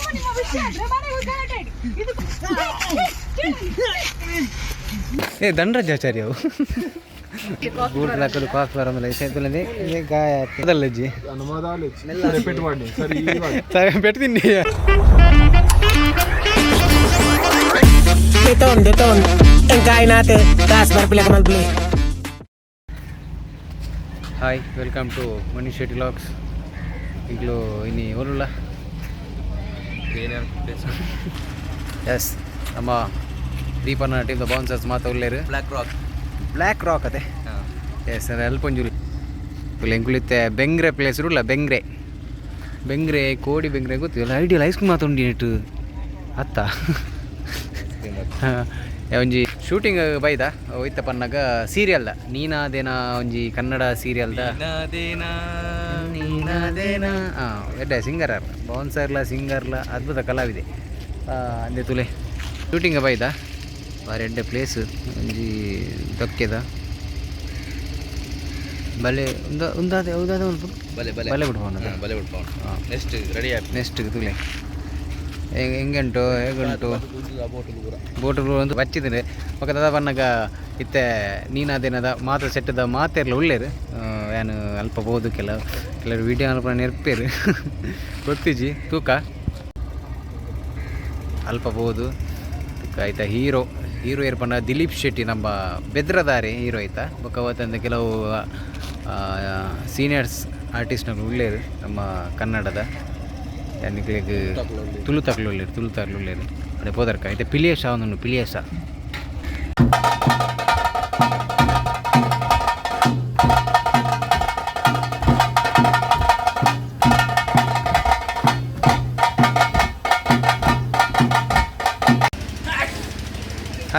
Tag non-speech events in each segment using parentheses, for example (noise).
ನಿಮ್ಮ ನಿಮ್ಮ ವಿಷಯ ಅಂದ್ರೆ ಮನೆಗೆ ಹೋಗಿ ಗಲಾಟೆ ಆಡಿ. ಇದು ಏ ದಂಡರಾಜಾಚಾರ್ಯ ಅವು ಬೂಟ್ ಹಾಕೋದು ಕಾಫಿ ಬರೋದಿಲ್ಲ ಸೈತುಲಂದಿ ಗಾಯ ಅದಲ್ಲ ಅಜ್ಜಿ ರಿಪೀಟ್ ಮಾಡಿ ಸರಿ ಇವಾಗ ಸರಿ ಪೆಟ್ಟು Beton, beton. Engkain natin. Taas, yes ನಮ್ಮ ದೀಪನ ಟೀಮ್ ಬೌನ್ಸರ್ಸ್ ಮಾತು ಒಳ್ಳೆಯ ಬ್ಲ್ಯಾಕ್ ರಾಕ್ ಬ್ಲ್ಯಾಕ್ ರಾಕ್ ಅದೇ. ಎಸ್ ಸರ್ ಅಲ್ಪಂಜೂರಿ ಇಲ್ಲಿ ಎಂಕುಲಿತ್ತೆ ಬೆಂಗ್ರೆ ಪ್ಲೇಸ್ ಇರಲ್ಲ ಬೆಂಗ್ರೆ ಬೆಂಗ್ರೆ ಕೋಡಿ ಬೆಂಗ್ರೆ ಗೊತ್ತಿಲ್ಲ ಐಡಿಯಲ್ ಐಸ್ ಕ್ರೀಮ್ ಮಾತುಂಡಿ ನೆಟ್ಟು ಅತ್ತ. ಒಂಜಿ ಶೂಟಿಂಗ್ ಬೈದ? ಹೋಯ್ತ ಪನ್ನಾಗ ಸೀರಿಯಲ್ದ ನೀನಾದೇನ ಒಂಜಿ ಕನ್ನಡ ಸೀರಿಯಲ್ದ ನೀನಾದೇನ ಹಾಂ ಎಡ್ಡೆ ಸಿಂಗರ್ ಬೌನ್ಸರ್ಲ ಸಿಂಗರ್ಲ ಅದ್ಭುತ ಕಲಾವಿದೆ. ಅಂದೆ ತುಲೆ. ಶೂಟಿಂಗ್ ಬೈದ? ಬಾರಿ ಎಡ್ಡೆ ಪ್ಲೇಸ್ ಒಂಜಿ ದೊಕ್ಕೆದ. ಬಲೆ ಉಂದ ಉಂದಾದ ಉದಾದ ಒಂದು ಬಲೆ ಬಲೆ. ಬಲೆ ಬಿಡ್ಬೋಣ ಬಲೆ ಬಿಡ್ಕೊಂಡು ನೆಕ್ಸ್ಟ್ ರೆಡಿ ಆಯ್ತು. ನೆಕ್ಸ್ಟ್ ತುಲೆ. ಹೆಂಗೆ ಹೆಂಗುಂಟು ಹೇಗುಂಟು? ಬೋಟ್ ಒಂದು ಬಚ್ಚಿದ್ರೆ ದಾದ ಬಣ್ಣಗ ಇತ್ತೆ ನೀನಾದೇನದ ಮಾತು ಸೆಟ್ಟದ ಮಾತೆಲ್ಲ ಉಳ್ಳೇರು ಏನು ಅಲ್ಪ ಬೋದು ಕೆಲವು, ಕೆಲವರು ವೀಡಿಯೋ ಅಲ್ಪ ನೆರ್ಪೇರು ಗೊತ್ತಿಜಿ ತೂಕ? ಅಲ್ಪ ಬೋದು. ತೂಕ ಆಯ್ತಾ, ಹೀರೋ ಹೀರೋ ಏರ್ಪಂಡ ದಿಲೀಪ್ ಶೆಟ್ಟಿ ನಮ್ಮ ಬೆದ್ರದಾರಿ ಹೀರೋ ಆಯ್ತಾ? ಬೊಕ್ಕ ಕೆಲವು ಸೀನಿಯರ್ಸ್ ಆರ್ಟಿಸ್ಟ್ನವ್ರು ಉಳ್ಳೇರು ನಮ್ಮ ಕನ್ನಡದ. ಯಾನಿಗಳಿಗೆ ತುಳು ತಕ್ಲು ಉಳ್ಳೇರು ತುಳು ತಕ್ಲು ಉಳ್ಳೇರು ಅದೇ ಪೋದರ್ಕ. ಆಯ್ತಾ ಪಿಲಿಯೇಶ ಅವನನ್ನು ಪಿಲಿಯೇಶ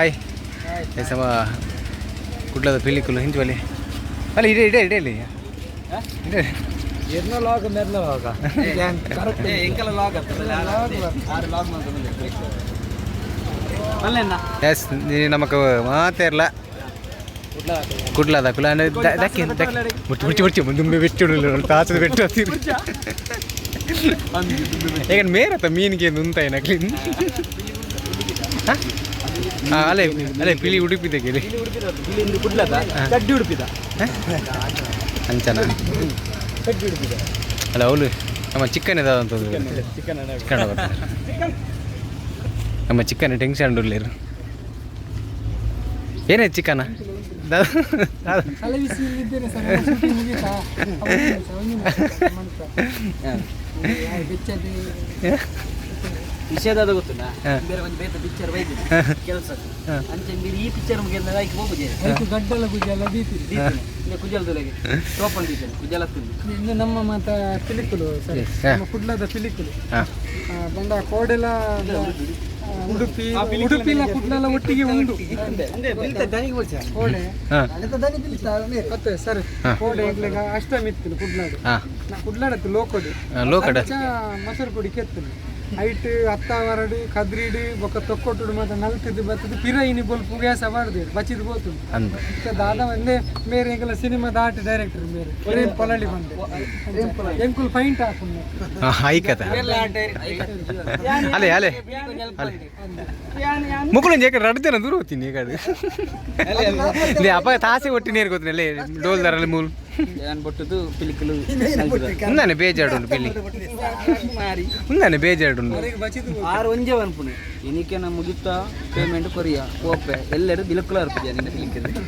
ಹಾಯ್ ಸಮ ಕುಡ್ಲದ ಪಿಲಿಕುಲು ಹಿಂಜುವಲ್ಲಿ ಅಲ್ಲಿ ಇಡೇ ಇಡೇ ಇಡೇ ಇಲ್ಲಿ ಇಡೇ ಎರ್ನ ಲಾಗ್ ಮೆರ್ನ ಲಾಗ ಎಂಕಲ ಲಾಗ್ ಆಗ್ತದೆ ಆರು ಲಾಗ್ ಎಸ್ ಮಾತೇರ್ಲ ಕುಡ್ಲದ ಕುಲ ದಕ್ಕಿ ಬೆಟ್ಟು ತಾಸದ ಬೆಟ್ಟು ಹತ್ತಿರ ಮೇರತ್ತ ಮೀನಿಗೆ ಉಂತ ಏನಕ್ಲಿ ಹಾಂ? ಅಲ್ಲೇ ಅಲ್ಲೇ ಪಿಲಿ ಉಡುಪಿದೆ ಕೇಳಿ. ಇಲ್ಲಿಂದ ಕುಡ್ಲದ? ಕಡ್ಡಿ ಉಡುಪಿದ? ಅಂಚನ? ಕಡ್ಡಿ ಉಡುಪಿದ? ಅಲ್ಲ ಅವಳು ನಮ್ಮ ಚಿಕ್ಕನ್ ಇದಾದಂಥದ್ದು ಚಿಕನ್ ಕನ್ನಡ ಬರ್ತಾರೆ. ನಮ್ಮ ಚಿಕ್ಕನ್ ಟೆನ್ಷನ್ ಉಳ್ಳೇರು ಏನೇ ಚಿಕನ ಸರ್ ಮುಗೀತಾ? ಬೆಚ್ಚದೆ. ಗೊತ್ತುಂಟಾ? ಹಾ. ಬೇರೆ ಒಂದು ಬೇರೆ ಪಿಕ್ಚರ್ ಬೈದಿದೆ ಕೆಲಸ. ಅಂಚೆ మీరు ಈ ಪಿಕ್ಚರ್ ಮುಗಿದ ಆಯ್ಕೆ ಹೋಗುದು ಅದಕ್ಕೆ ಗಡ್ಡಲ ಬೀತಿ ಕುಜಲ್ ತುಲೆಗೆ ಟೋಪನ್ ಟೀಚರ್ ಕುಜಲ ಇನ್ನು ನಮ್ಮ ಮಾತ ಪಿಲಿಕುಲು ಸರಿ. ನಮ್ಮ ಕುಡ್ಲದ ಪಿಲಿಕುಲು ಬಂದ ಕೋಡೆಲ ಆ, ಉಡುಪಿ ಉಡುಪಿನ ಕುಡ್ಲೆಲ್ಲ ಒಟ್ಟಿಗೆ ಉಂಡು ಕೋಡೆ. ಮತ್ತೆ ಸರಿ. ಕೋಡೆ ಇಗ್ಲಿಗ ಅಷ್ಟಮಿತ್ತಿಲು ಕುಡ್ಲಾಡು ಹಾಂ. ನಾ ಕುಡ್ಲಾಡತ್ತು ಲೋಕೋಡು. ಮೊಸರು ಪುಡಿ ಕೆತ್ತಲು ಐಟ್ ಹತ್ತಾವರಡು ಕದ್ರಿಡು ಬೊಕ್ಕ ತೊಕ್ಕೊಟ್ಟುಡು ಮತ್ತೆ ನಲ್ತಿದ್ದು ಬತ್ತದು ಪಿರ ಇನಿ ಬೊಲ್ಪು ಗ್ಯಾಸ ಬಾರ್ದು ಬಚ್ಚಿದು ಬೋತು ಅಂದ ಇತ್ತ ದಾದ ಒಂದೇ ಬೇರೆ ಎಂಕಲ ಸಿನಿಮಾದ ಆರ್ಟ್ ಡೈರೆಕ್ಟರ್ ಬೇರೆ ಪ್ರೇಮ್ ಪೊಲಳಿ ಬಂದೆ ಎಂಕುಲ್ ಫೈಂಟ್ ಹಾಕೊಂಡು ಹಾಂ ಐಕತ ಅಲೆ ಅಲೆ ಅಲೆ ಮುಕ್ಕಳು ಜೇಕ ರಡ್ತೇನೆ ದೂರ ಹೋಗ್ತೀನಿ ಈಗ ಅದು ಲೇ ಅಪ್ಪ ತಾಸೆ ಒಟ್ಟಿ ನೀರು ಗೊತ್ತಿನ ಲೇ ಡೋಲ್ ದಾರಲ್ಲಿ ಮೂಲು ನಾನು ಬೊಟ್ಟದು ಪಿಲಿಕಲು ఉందని బేజాడు పెళ్ళి ఉందని బేజాడు ಬಚ್ಚಿದು ಆರು ಒಂಜೆ ಅನ್ಪುಣೆ ಇನಿಕೆನ ಮುಗಿತಾ ಪೇಮೆಂಟ್ ಕೊರಿಯಾ ಓಪೆ ಎಲ್ಲರೂ ಬಿಲಕ್ಕುಲ ಅರ್ಪಿದ್ಯಾ ನಿನ್ನ ಪಿಲಿಕದು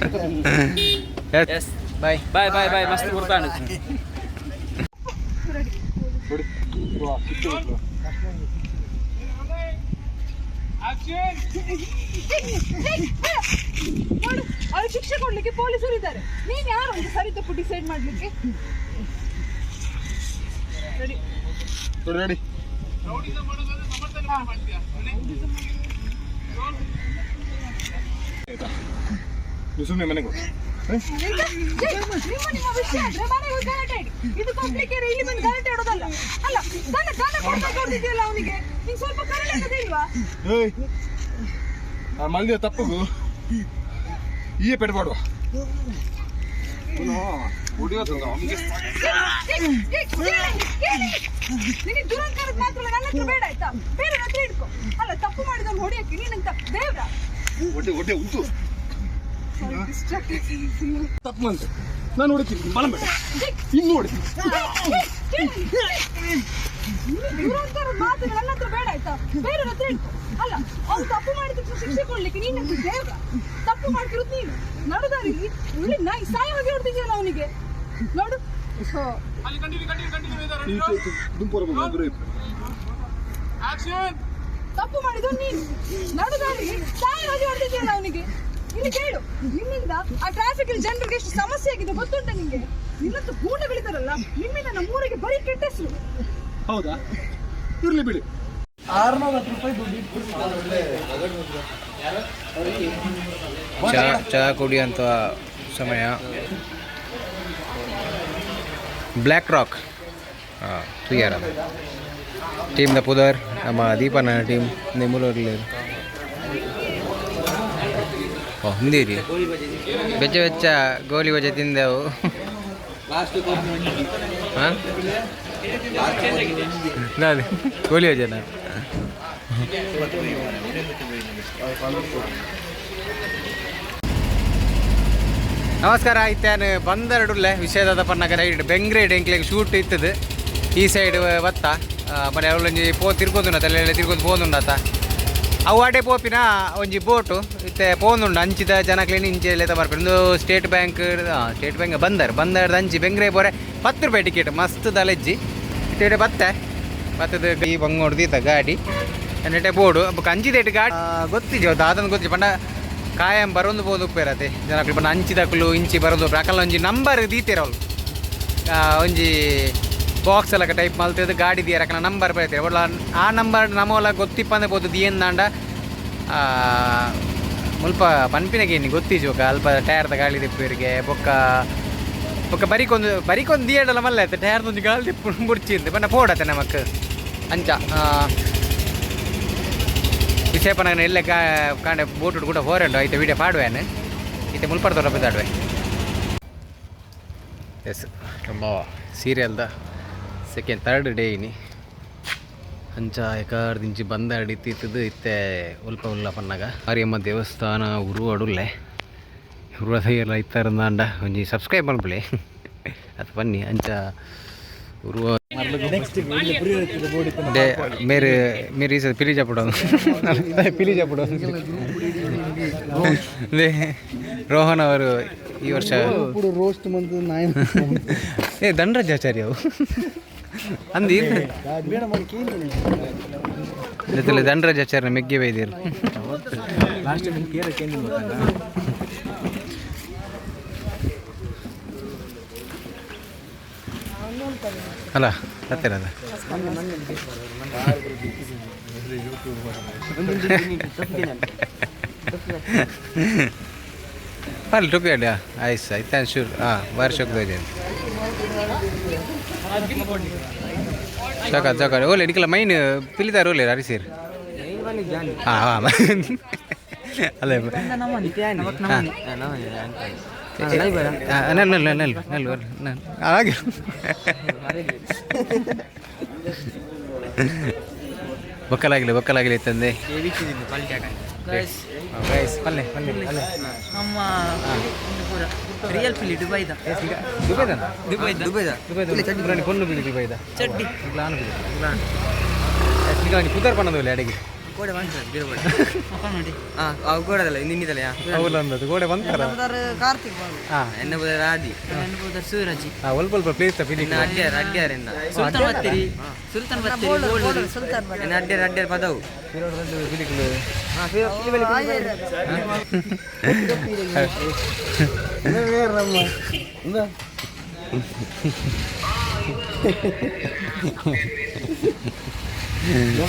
ಎಸ್ ಬಾಯ್ ಬಾಯ್ ಬಾಯ್ ಬಾಯ್ ಮಸ್ತ್ ಗುರ್ತಾಣ (laughs) ನೋಡು ಅವ್ರು ಶಿಕ್ಷೆ ಕೊಡ್ಲಿಕ್ಕೆ ಪೊಲೀಸರು ಇದ್ದಾರೆ. ನೀನ್ ಯಾರು ಒಂದು ಸರಿ ತಪ್ಪು ಡಿಸೈಡ್ ಮಾಡ್ಲಿಕ್ಕೆ? ರೆಡಿ ಸುಮ್ಮನೆ ಮನೆಗೆ. ಇದು ಕೊಡ್ಲಿಕ್ಕೆ ಇಲ್ಲಿ ಬಂದು ಗಲಾಟೆ ಆಡೋದಲ್ಲ. ಅಲ್ಲ ಅಂತಿದ್ಯಲ್ಲ ಅವನಿಗೆ ನಿಂಗೆ ಸ್ವಲ್ಪ ಏಯ್ ತಪ್ಪಗು ಈ ನಿನಗೆ ದುರಂಕಾರದ ಮಾತ್ರ ನನ್ನ ಹತ್ರ ಬೇಡ ಆಯ್ತಾ ಬೇರೆ ಹತ್ರ ಅಲ್ಲ ತಪ್ಪು ಮಾಡಿದವ್ನು ಹೊಡಿಯಕ್ಕೆ ನೀನಂತ ದೇವ್ರ ಹೊಟ್ಟೆ ಹೊಟ್ಟೆ ಉಂಟು ತಪ್ಪು ನಾನು ಹೊಡಿತೀನಿ ಬಲ ಬೇಡ ಇನ್ನು ಹೊಡಿತೀನಿ ದುರಂಕಾರದ ಮಾತು ನನ್ನ ಹತ್ರ ಬೇಡ ಆಯ್ತಾ? ಬೇರೆ ಹತ್ರ ಅಲ್ಲ ಅವ್ನು ತಪ್ಪು ಮಾಡಿದ್ರು ಶಿಕ್ಷೆ ಕೊಡ್ಲಿಕ್ಕೆ ನೀನು ದೇವ್ರ ತಪ್ಪು ಮಾಡ್ತಿರೋದು ನೀನು. ನಡುದಾರಿ ಉಳಿ ನಾಯಿ ಸಾಯ ಹೋಗಿ ಹೊಡ್ತಿದ್ಯಲ್ಲ ಅವನಿಗೆ. ನೋಡು. ತಪ್ಪು ಮಾಡಿದ್ದು ನೀನು. ನಡುದಾರಿ ಸಾಯಿ ಹೋಗಿ ಹೊಡ್ತಿದ್ಯಲ್ಲ ಅವನಿಗೆ. ಇಲ್ಲಿ ಕೇಳು ನಿಮ್ಮಿಂದ ಆ ಟ್ರಾಫಿಕ್ ಜನರಿಗೆ ಎಷ್ಟು ಸಮಸ್ಯೆ ಆಗಿದೆ ಗೊತ್ತುಂಟ ನಿಂಗೆ? ನಿನ್ನಂತ ಗೂಂಡ ಬೆಳಿತಾರಲ್ಲ ನಿಮ್ಮಿಂದ ನಮ್ಮೂರಿಗೆ ಬರೀ ಕೆಟ್ಟ ಹೆಸರು. ಹೌದಾ? ಇರ್ಲಿ ಬಿಡಿ. ಚಹಾ ಚಹಾ ಅಂತ ಸಮಯ. Black rock. ಹಾಂ ಅದು ಟೀಮ್ ದ ಪುದರ್ ನಮ್ಮ ದೀಪನ ಟೀಮ್ ನಿಮ್ಮೂರಲ್ಲಿ ಓ ಹಿಂದಿರಿ ಬೆಚ್ಚ ಬೆಚ್ಚ ಗೋಲಿ ಬಜೆ ತಿಂದೆವು. ಹಾಂ? ನಾನು. ಗೋಲಿ ಜನ ನಮಸ್ಕಾರ ಇತ್ತೇನು ಬಂದರಡುಲ್ಲೆ ವಿಷಯದ ಪನ್ನಗರ. Ride ಬೆಂಗ್ರೇಡ್ shoot ಇತ್ತದು. ಈ ಸೈಡ್ ಬತ್ತ ಮನೆ ಅವಳೊಂಜಿ ಪೋ ತಿರ್ಗೊಂದುಂಡ ತಲೆ ತಿರ್ಗೊಂಡು ಪೋನುಂಡಾತ ಅವು ಅಡೆ ಪೋಪಿನ ಒಂಜಿ ಬೋಟು, ಇತ್ತೆ ಪೋನುಂಡು ಅಂಚಿದ ಜನಕ್ಲೇನು ಇಂಚೆಲ್ಲ ಬರ್ಬೇಕು ಒಂದು ಸ್ಟೇಟ್ ಬ್ಯಾಂಕ್ ಸ್ಟೇಟ್ ಬ್ಯಾಂಕ್ ಬಂದರ್. ಬಂದರ್ ಅಂಚಿ ಬೆಂಗ್ರೆ ಬೋರೆ ಹತ್ತು ರೂಪಾಯಿ ಟಿಕೆಟ್ ಮಸ್ತ್ ದಲಜ್ಜಿ. ಟಿಕೆಟ್ ಬತ್ತೆ. ಬತ್ತದ ಈ ಬಂಗ್ ಈತ ಗಾಡಿ. ನೆಟ್ಟೆ ಬೋರ್ಡು ಕಂಜಿ ಅಂಚಿದೇಟ್ ಗಾಡಿ. ಗೊತ್ತಿಜಿ ದಾದನ್ ಗೊತ್ತಿಜಿ ಪಂಡ ಕಾಯಂ ಬರೊಂದು ಬೋದು ಉಪ್ಪೇರತೆ ಜನ ಪಂಡ ಅಂಚಿದಕ್ಲು ಇಂಚಿ ಬರೋದು ಅಕಲ್ ಒಂಜಿ ನಂಬರ್ ದೀತೀರ ಅವ್ಲು ಆ, ಒಂಜಿ ಬಾಕ್ಸ್ ಎಲ್ಲ ಟೈಪ್ ಮಲ್ತದ ಗಾಡಿ ದಿಯರ ಅಕನ ನಂಬರ್ ಬರೀತಾರೆ ಒಳ್ಳ ಆ ನಂಬರ್ ನಮೋಲ ಗೊತ್ತಿಪ್ಪಂದೆ ಬೋದು ದಿಯನ್ ದಾಂಡ ಮುಲ್ಪ ಪನ್ಪಿನಗೆ ಇನ್ನು ಗೊತ್ತಿಜೋಕ ಅಲ್ಪ ಟಯರ್ದ ಗಾಳಿ ದಿಪ್ಪಿರಿಗೆ ಬೊಕ್ಕ ಬೊಕ್ಕ ಬರಿಕೊಂದು ಬರಿಕೊಂದು ದಿಯಡಲ್ಲ ಮಲ್ಲ ಆಯ್ತು ಟೈರ್ದೊಂದು ತಿಪ್ಪು ಮುಡ್ಚಿಂದು ಬಣ್ಣ ಪೋಡತ್ತೆ ನಮಕ್ ಅಂಚ ವಿಷಯಪನ ಎಲ್ಲ ಕಾ ಕಾಂಡ ಬೋಟು ಕೂಡ ಹೋರಂಡು ಐತೆ ವೀಡಿಯೋ ಪಾಡುವೇನು ಇತ್ತೆ ಮುಲ್ಪಡ್ದವ್ರ ಬಿದ್ದಾಡುವೆ ಎಸ್ ನಮ್ಮ ಸೀರಿಯಲ್ದ ಸೆಕೆಂಡ್ ಥರ್ಡ್ ಡೇ ಇನಿ ಅಂಚ ಎಕಾರ್ ದಿಂಚಿ ಬಂದ ಅಡಿತಿತ್ತದು ಇತ್ತೆ ಉಲ್ಪ ಉಲ್ಲ ಪನ್ನಗ ಮಾರಿಯಮ್ಮ ದೇವಸ್ಥಾನ ಉರು ಉರ್ವಸೈಯೆಲ್ಲ ಇತ್ತಾರಂದಾಂಡ ಒಂಜಿ ಸಬ್ಸ್ಕ್ರೈಬ್ ಮಾಡ್ಬಿಡಿ ಅದು ಬನ್ನಿ ಅಂಚ ಉರ್ವ ಮೇರೆ ಮೇರೆ ಈ ಪಿಲಿ ಪಿಲಿ ಅದೇ ರೋಹನ್ ಅವರು ಈ ವರ್ಷ ರೋಸ್ಟ್ ಬಂದು ಏ ದಂಡರಾಜಾಚಾರ್ಯ ಅವು ಅಂದು ಇರ್ತದೆ ದಂಡರಾಜಾಚಾರ್ಯ ಮೆಗ್ಗೆ ಬೈದಿರು ಅಲ್ಲ ಹತ್ತಿರ ಅದ ಅಲ್ಲಿ ಟೊಪ್ಪಿ ಅಡ್ಡ ಆಯ್ತು ಆಯ್ತು ಶೂರ್ ಹಾಂ ಬಾರಿ ಶೋಕ್ ಇದೆ ಸಾಕ ಸಾಕ ಓಲೆ ಇಡಿಕಲ್ಲ ಮೈನ್ ಪಿಲಿತಾರ ಓಲೆ ಅರಿಸೀರ್ ಹಾಂ. ಹಾಂ ಅಲ್ಲ ಹಾಗೆ. ಬೊಕ್ಕಲಾಗಿಲ್ಲ ತಂದೆ. ಪಲ್ಲೆ ಪಲ್ಲೆ ಪಲ್ಲೆ. ನಮ್ಮ ರಿಯಲ್ ಫಿಲಿ ದುಬೈದ. ದುಬೈದ. ದುಬೈದ? ದುಬೈದ ದುಬೈದ. ಬುರಾಣಿ ಪೊನ್ನು ಬಿಡಿ ದುಬೈದ. ಚಡ್ಡಿ. ನಾನು ಬಿಡಿ ಕುದರ್ ಅಡಿಗೆ. ಗೋಡೆ ಮಾಡ್ತಾರೆ ಬೇರೆ ಗೋಡೆ ನೋಡಿ ಹಾಂ ಅವು ಗೋಡೆದಲ್ಲ ನಿನ್ನಿದಲ್ಲ ಅವಲ್ಲ ಅಂದದ್ದು ಗೋಡೆ ಬಂತಾರ ಕಾರ್ತಿಕ್ ಹಾಂ ಎನ್ನ ಬುದ ರಾದಿ ಎನ್ನ ಬುದ ಸೂರಜಿ ಹಾಂ ಅಲ್ಪ ಅಲ್ಪ ಪ್ಲೇಸ್ ತಪ್ಪಿಲಿ ಎನ್ನ ಅಡ್ಡ್ಯಾರ ಅಡ್ಡ್ಯಾರಿಂದ ಸುಲ್ತಾನ್ ಬತ್ತಿರಿ ಸುಲ್ತಾನ್ ಬತ್ತಿರಿ ಸುಲ್ತಾನ್ ಎನ್ನ ಅಡ್ಡ್ಯಾರ ಅಡ್ಡ್ಯಾರ ಪದವು ಬಿಲಿಕಲು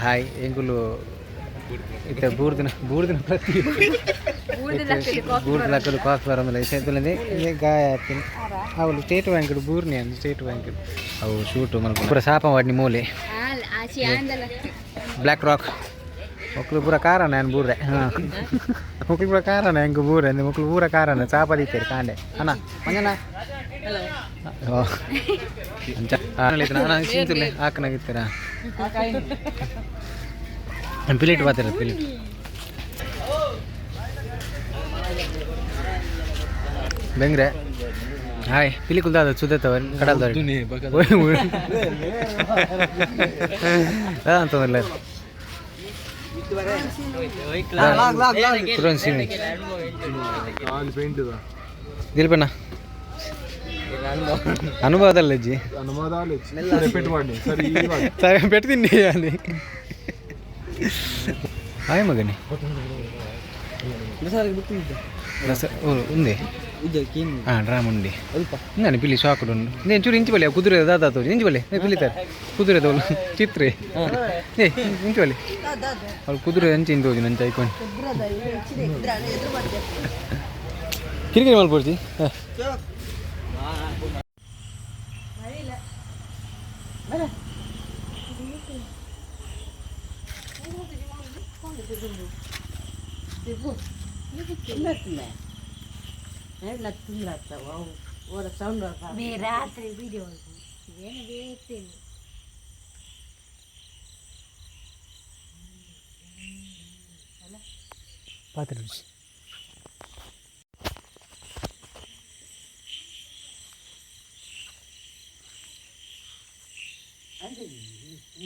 ಹಾಯ್ ಎಂಗುಲು ಇತ್ತ ಬೂರ್ದಿನ ಬೂರ್ದಿನ ಪ್ರತಿ ಬೂರ್ದು ಲಕ್ಕಲು ಕಾಫಿ ಬರೋದಿಲ್ಲ ಸೇತುಲಂದೆ ಇದೆ ಗಾಯ ಆಗ್ತೀನಿ ಅವಳು ಸ್ಟೇಟ್ ಬ್ಯಾಂಕ್ ಬೂರ್ನಿ ಅಂದು ಸ್ಟೇಟ್ ಬ್ಯಾಂಕ್ ಅವು ಶೂಟು ಮಲ್ಕೊಂಡು ಪೂರ ಸಾಪ ಮಾಡಿ ಮೂಲೆ ಬ್ಲ್ಯಾಕ್ ರಾಕ್ ಮಕ್ಕಳು ಪೂರ ಕಾರಣ ಏನು ಬೂರೆ ಹಾಂ ಮಕ್ಕಳು ಪೂರ ಕಾರಣ ಹೆಂಗೆ ಬೂರೆ ಅಂದ್ರೆ ಮಕ್ಕಳು ಪೂರ ಕಾರಣ ಚಾಪದಿತ್ತೇರಿ ಕಾಂಡೆ ಅಣ್ಣ ಮಂಜಣ್ಣ ಓ ಅಂಚ ಅಣ್ಣ ಸಿಂತುಲೆ ಹಾಕನಾಗಿತ್ತೀರಾ ಪ್ಲೇಟ್ ಬಾತಿರ ಪ್ಲೇಟ್ ಬೆಂಗ್ರೆ ಹಾಯ್ ಪಿಲಿ ಕುಲ್ದಾದ ಸುದತ್ತವ ಕಡಲ್ದವ್ರಿ ಅಂತಂದಿಲ್ಲ ಪುರೋನ್ ಸಿಮಿ ದಿಲ್ಪಣ್ಣ ಅನುಭವದಲ್ಲ ಅಜ್ಜಿ ರಿಪೀಟ್ ಮಾಡಿ ಸರಿ ಸರಿ ಪೆಟ್ಟು ಅಲ್ಲಿ ಹಾಯ್ ಮಗನಿ ರಸ ಓ ఉంది ಇದು ಕೇನ್ డ్రామ్ ఉంది ఇందని పిల్లి షాకుడు నేను చూడు ఇంచి పల్లె కుదిరే దాదాతో ఇంచి పల్లె నేను పిల్లితారు కుదిరే తోలు చిత్రే ఏ ఇంచి పల్లె వాళ్ళు కుదిరే అంచి ఇంటి ಹೋಗಿ ನಂಚ ಐಕೊಂಡು ಕಿರಿಕಿರಿ ಮಾಡ್ಕೊಡ್ತಿ ರಾತ್ರಿ ವಿಡಿಯೋ ಏನು ಬೇಕಿಲ್ಲ ಪಾತ್ರೆ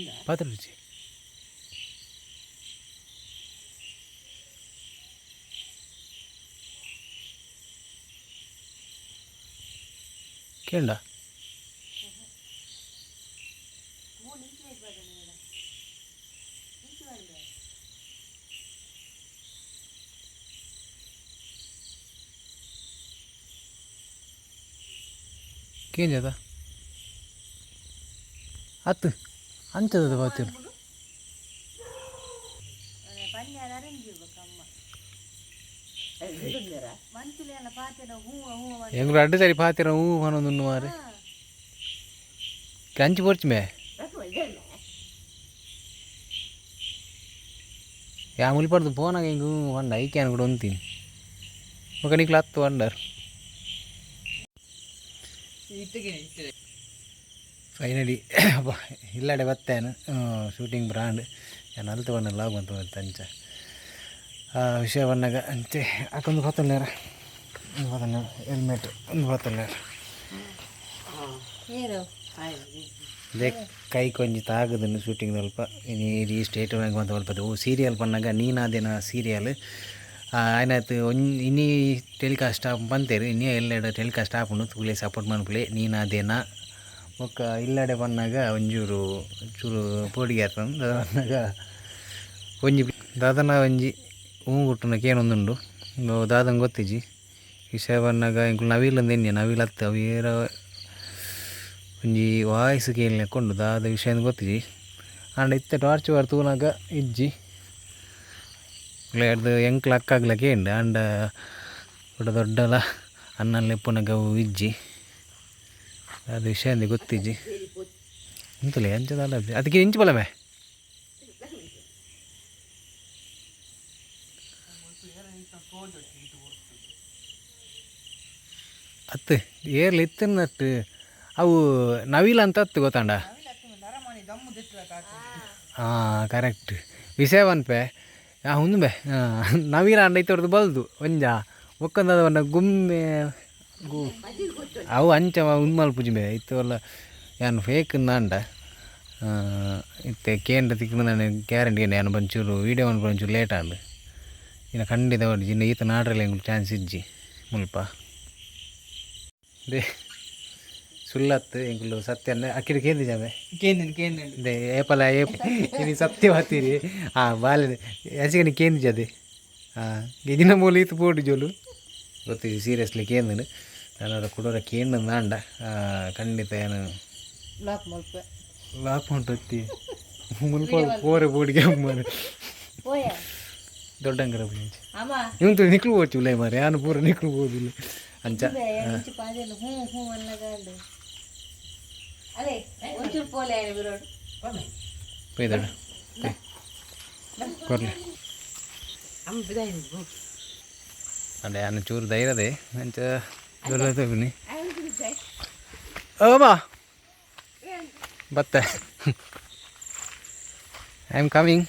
ರುಚಿ ಪಾತ್ರೆ ರುಚಿ ಕೇಳ ಕೇಂಜ ಅದ ಹತ್ತು ಅಂಥದ್ದು ಬರ್ತೀನಿ எங்களை அட்டு சரி பார்த்துறேன் ஊ பணம் துண்ணுவார் கஞ்சி போச்சுமே ಯಾ ಮುಲಿಪಡ್ದು ಫೋನಾಗ ಹಿಂಗೆ ಒಂದು ಐಕ್ಯಾನ ಕೂಡ ಅಂತೀನಿ ಮಗನಿಗೆ ಕ್ಲಾತ್ ತೊಗೊಂಡಾರ ಇಟ್ಟಿಗೆ ಫೈನಲಿ ಇಲ್ಲಡೆ ಬತ್ತೇನು ಶೂಟಿಂಗ್ ಬ್ರಾಂಡ್ ನಾನು ಬಂದ ಲಾಗ್ ಬಂತು ಅಂತ ಅಂಚ ಆ ವಿಷಯ ಬಂದಾಗ ಅಂತೆ ಹಾಕೊಂದು ಬತ್ತಲ್ಲೇರ ಒಂದು ಬತ್ತಲ್ಲ ಹೆಲ್ಮೆಟ್ ಒಂದು ಬತ್ತಲ್ಲೇರ ಅದೇ ಕೈ ಕೊಂಜಿ ತಾಗದನ್ನು ಶೂಟಿಂಗ್ ಸ್ವಲ್ಪ ಈ ಸ್ಟೇಟ್ ಬ್ಯಾಂಕ್ ಅಂತ ಸ್ವಲ್ಪ ಓ ಸೀರಿಯಲ್ ಬಂದಾಗ ನೀನಾದೇನ ಸೀರಿಯಲ್ ಆಯ್ನಾಯ್ತು ಒಂಜ್ ಇನ್ನೀ ಟೆಲಿಕಾಸ್ಟ್ ಆಪ್ ಬಂತೇರಿ ಇನ್ನೇ ಎಲ್ಲೆಡೆ ಟೆಲಿಕಾಸ್ಟ್ ಆಪುಂಡು ತುಲೆ ಸಪೋರ್ಟ್ ಮನ್ಪುಲೆ ನೀನಾದೇನ ಒಕ್ಕ ಇಲ್ಲಡೆ ಬಂದಾಗ ಒಂಚೂರು ಚೂರು ಪೋಡಿಗೆ ದಾದ ಬಂದಾಗ ಒಂಜಿ ದಾದನ ಒಂಜಿ ಹೂ ಕೇನೊಂದುಂಡು. ಏನೊಂದುಂಡು ದಾದನ್ ಗೊತ್ತಿಜ್ಜಿ. ವಿಷಯ ಬಂದಾಗ ಇಂಕು ನವಿಲೊಂದು ಎಣ್ಣೆ ನವಿಲ್ ಹತ್ತು ಅವೇರ ಒಂಜಿ ವಾಯ್ಸ್ ಕೇಳಿಕೊಂಡು ದಾದ ವಿಷಯ ಗೊತ್ತಿಜಿ ಆಂಡ ಇತ್ತೆ ಟಾರ್ಚ್ ವಾರ್ ತೂನಾಗ ಇಜ್ಜಿ. ಅದು ಎಂಕ್ಲ ಅಕ್ಕಾಗ್ಲ ಕೇಂಡ, ಆಂಡ ದೊಡ್ಡ ದೊಡ್ಡಲ ಅನ್ನಲ್ಲಿ ಪುನಗ ಇಜ್ಜಿ. ಅದು ವಿಷಯ ಗೊತ್ತಿಜ್ಜಿ ಎಂತಲೇ ಅಂಚದಲ್ಲ ಅದಕ್ಕೆ ಇಂಚು ಬಲಮೆ ಅತ್ತು, ಏರ್ಲಿ ಇತ್ತನ್ನಟ್ಟು ಅವು ನವಿಲ ಅಂತ ಅತ್ತು ಗೊತ್ತಾಂಡ? ಹಾಂ ಕರೆಕ್ಟ್ ವಿಷಯ ಬನ್ಪೆ ಆ ಹಾಂ ನವೀನ ಅಂಡ ಇತ್ತು ಬಲ್ದು, ಒಂಜ. ಒಕ್ಕಂದದ ಗುಮ್ಮೆ ಗು. ಅವು ಅಂಚ ಉಂದ್ ಇತ್ತು ಇತ್ತವಲ್ಲ ಏನು ಫೇಕ್ ನಾಂಡ. ಇತ್ತೆ ಕೇಂದ್ರ ತಿಕ್ಕಿನ ನಾನು ಗ್ಯಾರಂಟಿ ಏನು ಬಂಚೂರು ವೀಡಿಯೋ ಒಂದು ಒಂಚೂರು ಲೇಟ್ ಆಂಡು ಇನ್ನು ಖಂಡಿತ ಹೊಡಿ ಇನ್ನು ಈತ ನಾಡ್ರಲ್ಲಿ ಹೆಂಗೆ ಚಾನ್ಸ್ ಇಜ್ಜಿ ಮುಲ್ಪ. ದೇ ಸುಳ್ಳತ್ತು ಎಂಕುಲು ಸತ್ಯ ಅಕ್ಕಿಡಿ ಕೇಂದ್ರ ಜಾಮೆ ಕೇಂದ್ರ ಕೇಂದ್ರ ದೇ ಏಪಲ ಏಪ ಇನ್ನು ಸತ್ಯ ಹತ್ತೀರಿ. ಆ ಬಾಲ್ಯ ಹಸಿಗನಿ ಕೇಂದ್ರ ಜದೆ ಹಾಂ ಗಿಜಿನ ಮೂಲ ಈತ ಪೋಟು ಜೋಲು. ಸೀರಿಯಸ್ಲಿ ಕೇಂದ್ರ ನಾನು ಕೊಡೋರ ಕೇಂದ್ರ ನಾಂಡ ಖಂಡಿತ ಏನು ಬ್ಲಾಕ್ ಮಲ್ಪ ಲಾಕ್ ಹೊಂಟತ್ತಿ ಮುಲ್ಪ ಕೋರೆ ಬೋಡಿಗೆ ಮಾರೆ ಪೋಯ ದೊಡ್ಡಂಗರ ಬುಂಜಿ ಅಮ್ಮ ಇವಂತು ನಿಕ್ಲು ಹೋಚು ಉಲೈ ಮಾರೆ ಯಾನು ಪೂರ ನಿಕ್ಲು ಹೋದಿಲ್ಲ ಅಂಚ ಎಂಚು ಪಾದೆಲ್ಲ ಹ್ಞೂ ಹ್ಞೂ ಅನ್ನಗಾಂಡು ಅದೇ ಒಂಚೂರು ಪೋಲೆ ಬಿರೋಡು ಪೈದಡ ಕೊರ್ಲೆ ಅದೇ ಅನ್ನ ಚೂರು ಧೈರ್ಯದೆ ಅಂಚ ಬನ್ನಿ ಓ ಬಾ ಬತ್ತೆ ಐ ಆಮ್ ಕಮಿಂಗ್